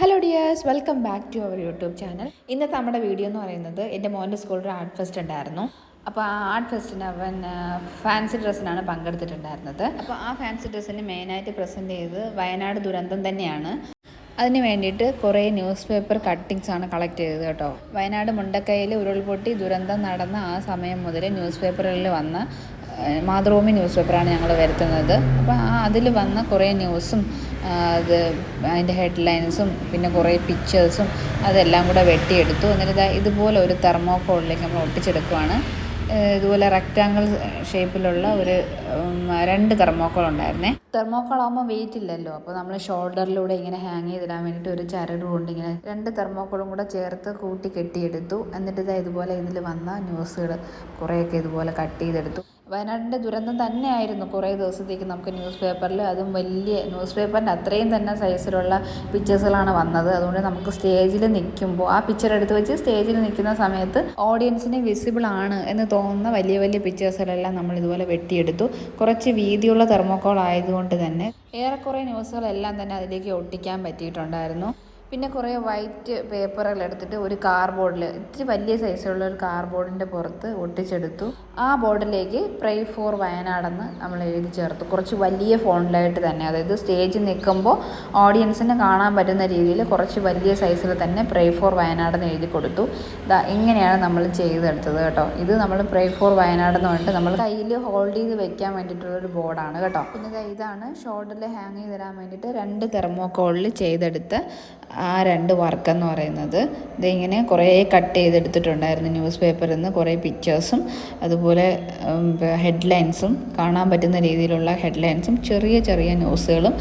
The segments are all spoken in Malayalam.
Hello dears welcome back to our YouTube channel ഇന്നത്തെ നമ്മുടെ വീഡിയോ എന്ന് പറയുന്നത് എന്റെ മോന്റെ സ്കൂളിൽ ഒരു ആർട്ട് ഫെസ്റ്റ് ഉണ്ടായിരുന്നു. അപ്പോൾ ആ ആർട്ട് ഫെസ്റ്റിന് അവൻ ഫാൻസി ഡ്രസ്സിനാണ് പങ്കെടുത്തിട്ടുണ്ടായിരുന്നത്. അപ്പോൾ ആ ഫാൻസി ഡ്രസ്സിന് മെയിനായിട്ട് പ്രസന്റ് ചെയ്ത് വയനാട് ദുരന്തം തന്നെയാണ്. അതിന് വേണ്ടിയിട്ട് കുറേ ന്യൂസ് പേപ്പർ കട്ടിങ്സ് ആണ് കളക്ട് ചെയ്തത് കേട്ടോ. വയനാട് മുണ്ടക്കയിൽ ഉരുൾപൊട്ടി ദുരന്തം നടന്ന ആ സമയം മുതൽ ന്യൂസ് പേപ്പറുകളിൽ വന്ന മാതൃഭൂമി ന്യൂസ് പേപ്പറാണ് ഞങ്ങൾ വരുത്തുന്നത്. അപ്പോൾ ആ അതിൽ വന്ന കുറേ ന്യൂസും അത് അതിന്റെ ഹെഡ്ലൈൻസും പിന്നെ കുറേ പിക്ചേഴ്സും അതെല്ലാം കൂടെ വെട്ടിയെടുത്തു. എന്നിട്ട് ഇതാ ഇതുപോലെ ഒരു തെർമോക്കോളിലേക്ക് നമ്മൾ ഒട്ടിച്ചെടുക്കുവാണ്. ഇതുപോലെ റെക്റ്റാങ്കിൾ ഷേപ്പിലുള്ള ഒരു രണ്ട് തെർമോക്കോൾ ഉണ്ടായിരുന്നേ. തെർമോക്കോൾ ആകുമ്പോൾ വെയിറ്റ് ഇല്ലല്ലോ. അപ്പോൾ നമ്മൾ ഷോൾഡറിലൂടെ ഇങ്ങനെ ഹാങ് ചെയ്തിടാൻ വേണ്ടിയിട്ട് ഒരു ചരട് കൊണ്ട് ഇങ്ങനെ രണ്ട് തെർമോക്കോളും കൂടെ ചേർത്ത് കൂട്ടി കെട്ടിയെടുത്തു. എന്നിട്ട് ഇതാ ഇതുപോലെ ഇതിൽ വന്ന ന്യൂസുകൾ കുറേയൊക്കെ ഇതുപോലെ കട്ട് ചെയ്തെടുത്തു. വയനാടിന്റെ ദുരന്തം തന്നെയായിരുന്നു കുറേ ദിവസത്തേക്ക് നമുക്ക് ന്യൂസ് പേപ്പറിൽ. അതും വലിയ ന്യൂസ് പേപ്പറിന്റെ അത്രയും തന്നെ സൈസിലുള്ള പിക്ചേഴ്സുകളാണ് വന്നത്. അതുകൊണ്ട് നമുക്ക് സ്റ്റേജിൽ നിൽക്കുമ്പോൾ ആ പിക്ചർ എടുത്ത് വെച്ച് സ്റ്റേജിൽ നിൽക്കുന്ന സമയത്ത് ഓഡിയൻസിന് വിസിബിൾ ആണ് എന്ന് തോന്നുന്ന വലിയ വലിയ പിക്ചേഴ്സുകളെല്ലാം നമ്മൾ ഇതുപോലെ വെട്ടിയെടുത്തു. കുറച്ച് വീതിയുള്ള തെർമോക്കോൾ ആയതുകൊണ്ട് തന്നെ ഏറെക്കുറെ ന്യൂസുകളെല്ലാം തന്നെ അതിലേക്ക് ഒട്ടിക്കാൻ പറ്റിയിട്ടുണ്ടായിരുന്നു. പിന്നെ കുറേ വൈറ്റ് പേപ്പറുകൾ എടുത്തിട്ട് ഒരു കാർബോർഡിൽ ഇത്തിരി വലിയ സൈസുള്ള ഒരു കാർബോർഡിന്റെ പുറത്ത് ഒട്ടിച്ചെടുത്തു. ആ ബോർഡിലേക്ക് പ്രൈ ഫോർ വയനാടെന്ന് നമ്മൾ എഴുതി ചേർത്തു. കുറച്ച് വലിയ ഫോണിലായിട്ട് തന്നെ. അതായത് സ്റ്റേജ് നിൽക്കുമ്പോൾ ഓഡിയൻസിന് കാണാൻ പറ്റുന്ന രീതിയിൽ കുറച്ച് വലിയ സൈസിൽ തന്നെ പ്രൈ ഫോർ വയനാടെന്ന് എഴുതി കൊടുത്തു. ഇതാ ഇങ്ങനെയാണ് നമ്മൾ ചെയ്തെടുത്തത് കേട്ടോ. ഇത് നമ്മൾ പ്രൈ ഫോർ വയനാടെന്ന് പറഞ്ഞിട്ട് നമ്മൾ കയ്യിൽ ഹോൾഡ് ചെയ്ത് വെക്കാൻ വേണ്ടിയിട്ടുള്ളൊരു ബോർഡാണ് കേട്ടോ. പിന്നെ ഇതാണ് ഷോൾഡറിൽ ഹാങ് ചെയ്ത് തരാൻ വേണ്ടിയിട്ട് രണ്ട് തെർമോക്കോളിൽ ചെയ്തെടുത്ത ആ രണ്ട് വർക്കെന്ന് പറയുന്നത്. ഇതിങ്ങനെ കുറേ കട്ട് ചെയ്തെടുത്തിട്ടുണ്ടായിരുന്നു ന്യൂസ് പേപ്പറിൽ നിന്ന് കുറേ പിക്ചേഴ്സും അതുപോലെ ഹെഡ്ലൈൻസും കാണാൻ പറ്റുന്ന രീതിയിലുള്ള ഹെഡ്ലൈൻസും ചെറിയ ചെറിയ ന്യൂസുകളും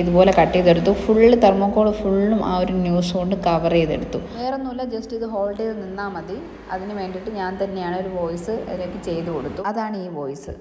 ഇതുപോലെ കട്ട് ചെയ്തെടുത്തു. ഫുള്ള് തെർമോക്കോൾ ഫുള്ളും ആ ഒരു ന്യൂസ് കൊണ്ട് കവർ ചെയ്തെടുത്തു. വേറൊന്നുമില്ല ജസ്റ്റ് ഇത് ഹോൾഡ് ചെയ്ത് നിന്നാൽ മതി. അതിന് വേണ്ടിയിട്ട് ഞാൻ തന്നെയാണ് ഒരു വോയിസ് അതിലേക്ക് ചെയ്തു കൊടുത്തു. അതാണ് ഈ വോയിസ്.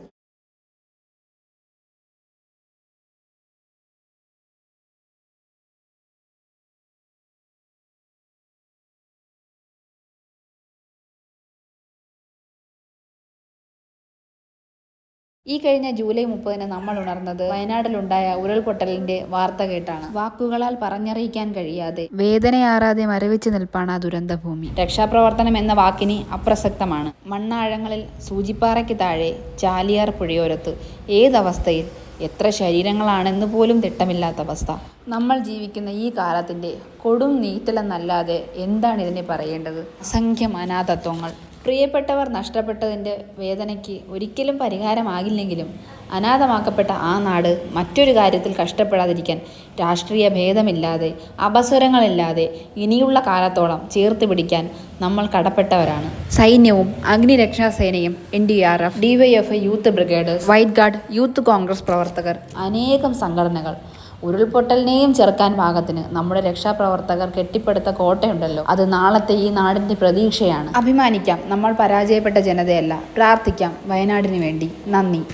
ഈ കഴിഞ്ഞ ജൂലൈ മുപ്പതിന് നമ്മൾ ഉണർന്നത് വയനാട്ടിലുണ്ടായ ഉരുൾപൊട്ടലിന്റെ വാർത്ത കേട്ടാണ്. വാക്കുകളാൽ പറഞ്ഞറിയിക്കാൻ കഴിയാതെ വേദനയാറാതെ മരവിച്ച് നിൽപ്പാണ് ആ ദുരന്തഭൂമി. രക്ഷാപ്രവർത്തനം എന്ന വാക്കിന് അപ്രസക്തമാണ്. മണ്ണാഴങ്ങളിൽ സൂചിപ്പാറയ്ക്ക് താഴെ ചാലിയാർ പുഴയോരത്ത് ഏതവസ്ഥയിൽ എത്ര ശരീരങ്ങളാണെന്ന് പോലും തിട്ടമില്ലാത്ത അവസ്ഥ. നമ്മൾ ജീവിക്കുന്ന ഈ കാലത്തിന്റെ കൊടും നീറ്റലെന്നല്ലാതെ എന്താണ് ഇതിനെ പറയേണ്ടത്? അസംഖ്യം അനാഥത്വങ്ങൾ. പ്രിയപ്പെട്ടവർ നഷ്ടപ്പെട്ടതിന്റെ വേദനയ്ക്ക് ഒരിക്കലും പരിഹാരമാകില്ലെങ്കിലും അനാഥമാക്കപ്പെട്ട ആ നാട് മറ്റൊരു കാര്യത്തിൽ കഷ്ടപ്പെടാതിരിക്കാൻ രാഷ്ട്രീയ ഭേദമില്ലാതെ അപസ്വരങ്ങളില്ലാതെ ഇനിയുള്ള കാലത്തോളം ചേർത്ത് പിടിക്കാൻ നമ്മൾ കടപ്പെട്ടവരാണ്. സൈന്യവും അഗ്നിരക്ഷാസേനയും N D R F D Y F youth brigade white guard youth Congress പ്രവർത്തകർ. അനേകം സംഘടനകൾ ഉരുൾപൊട്ടലിനെയും ചെറുക്കാൻ പാകത്തിന് നമ്മുടെ രക്ഷാപ്രവർത്തകർ കെട്ടിപ്പടുത്ത കോട്ടയുണ്ടല്ലോ. അത് നാളത്തെ ഈ നാടിന്റെ പ്രതീക്ഷയാണ്. അഭിമാനിക്കാം. നമ്മൾ പരാജയപ്പെട്ട ജനതയല്ല. പ്രാർത്ഥിക്കാം വയനാടിന് വേണ്ടി. നന്ദി.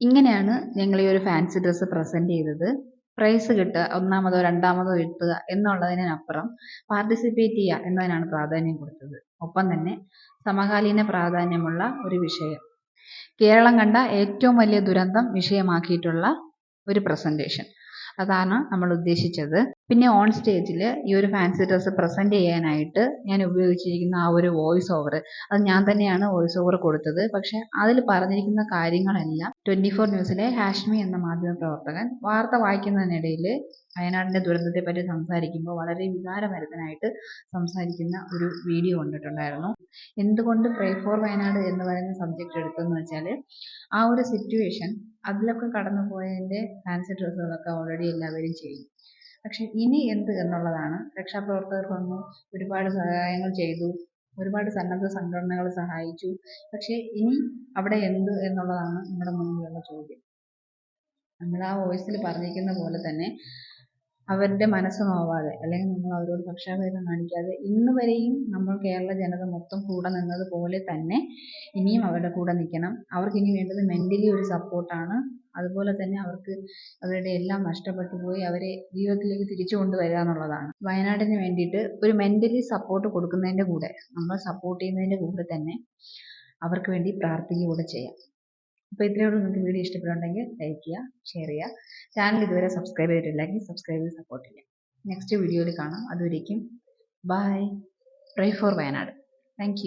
ഇങ്ങനെയാണ് ഞങ്ങൾ ഈ ഒരു ഫാൻസി ഡ്രസ്സ് പ്രസന്റ് ചെയ്തത്. പ്രൈസ് കിട്ടുക ഒന്നാമതോ രണ്ടാമതോ എത്തുക എന്നുള്ളതിനപ്പുറം പാർട്ടിസിപ്പേറ്റ് ചെയ്യുക എന്നതിനാണ് പ്രാധാന്യം കൊടുത്തത്. ഒപ്പം തന്നെ സമകാലീന പ്രാധാന്യമുള്ള ഒരു വിഷയം. കേരളം കണ്ട ഏറ്റവും വലിയ ദുരന്തം വിഷയമാക്കിയിട്ടുള്ള ഒരു പ്രസന്റേഷൻ അതാണ് നമ്മൾ ഉദ്ദേശിച്ചത്. പിന്നെ ഓൺ സ്റ്റേജിൽ ഈ ഒരു ഫാൻസി ഡ്രസ്സ് പ്രസന്റ് ചെയ്യാനായിട്ട് ഞാൻ ഉപയോഗിച്ചിരിക്കുന്ന ആ ഒരു വോയിസ് ഓവർ അത് ഞാൻ തന്നെയാണ് വോയിസ് ഓവർ കൊടുത്തത്. പക്ഷേ അതിൽ പറഞ്ഞിരിക്കുന്ന കാര്യങ്ങളെല്ലാം ട്വന്റി ഫോർ ന്യൂസിലെ ഹാഷ്മി എന്ന മാധ്യമ പ്രവർത്തകൻ വാർത്ത വായിക്കുന്നതിനിടയിൽ വയനാടിന്റെ ദുരന്തത്തെപ്പറ്റി സംസാരിക്കുമ്പോൾ വളരെ വികാരഭരിതനായിട്ട് സംസാരിക്കുന്ന ഒരു വീഡിയോ കണ്ടിട്ടുണ്ടായിരുന്നു. എന്തുകൊണ്ട് പ്രേ ഫോർ വയനാട് എന്ന് പറയുന്ന സബ്ജക്റ്റ് എടുത്തെന്ന് വെച്ചാൽ ആ ഒരു സിറ്റുവേഷൻ അതിലൊക്കെ കടന്നു പോയതിന്റെ ഫാൻസി ഡ്രസ്സുകളൊക്കെ ഓൾറെഡി എല്ലാവരും ചെയ്യും പക്ഷെ ഇനി എന്ത് എന്നുള്ളതാണ്. രക്ഷാപ്രവർത്തകർ വന്നു ഒരുപാട് സഹായങ്ങൾ ചെയ്തു. ഒരുപാട് സന്നദ്ധ സംഘടനകൾ സഹായിച്ചു. പക്ഷെ ഇനി അവിടെ എന്ത് എന്നുള്ളതാണ് നമ്മുടെ മുന്നിലുള്ള ചോദ്യം. നമ്മൾ ആ വോയിസിൽ പറഞ്ഞിരിക്കുന്ന പോലെ തന്നെ അവരുടെ മനസ്സ് നോവാതെ അല്ലെങ്കിൽ നമ്മൾ അവരോട് പക്ഷാഭേദം കാണിക്കാതെ ഇന്ന് വരെയും നമ്മൾ കേരള ജനത മൊത്തം കൂടെ നിന്നത് പോലെ തന്നെ ഇനിയും അവരുടെ കൂടെ നിൽക്കണം. അവർക്ക് ഇനി വേണ്ടത് മെന്റലി ഒരു സപ്പോർട്ടാണ് അതുപോലെ തന്നെ അവർക്ക് അവരുടെ എല്ലാം നഷ്ടപ്പെട്ടു പോയി അവരെ ജീവിതത്തിലേക്ക് തിരിച്ചു കൊണ്ടുവരിക എന്നുള്ളതാണ്. വയനാടിന് വേണ്ടിയിട്ട് ഒരു മെന്റലി സപ്പോർട്ട് കൊടുക്കുന്നതിന്റെ കൂടെ നമ്മൾ സപ്പോർട്ട് ചെയ്യുന്നതിന്റെ കൂടെ തന്നെ അവർക്ക് വേണ്ടി പ്രാർത്ഥിക്കുക കൂടെ ചെയ്യാം. അപ്പോൾ ഇത്രയേ ഉള്ളൂ നിങ്ങൾക്ക് വീഡിയോ ഇഷ്ടപ്പെടുന്നുണ്ടെങ്കിൽ ലൈക്ക് ചെയ്യുക ഷെയർ ചെയ്യുക. ചാനൽ ഇതുവരെ സബ്സ്ക്രൈബ് ചെയ്തിട്ടില്ലെങ്കിൽ സബ്സ്ക്രൈബ് ചെയ്ത് സപ്പോർട്ട് ചെയ്യുക. നെക്സ്റ്റ് വീഡിയോയിൽ കാണാം. അതുവരേക്കും bye pray for Wayanad. Thank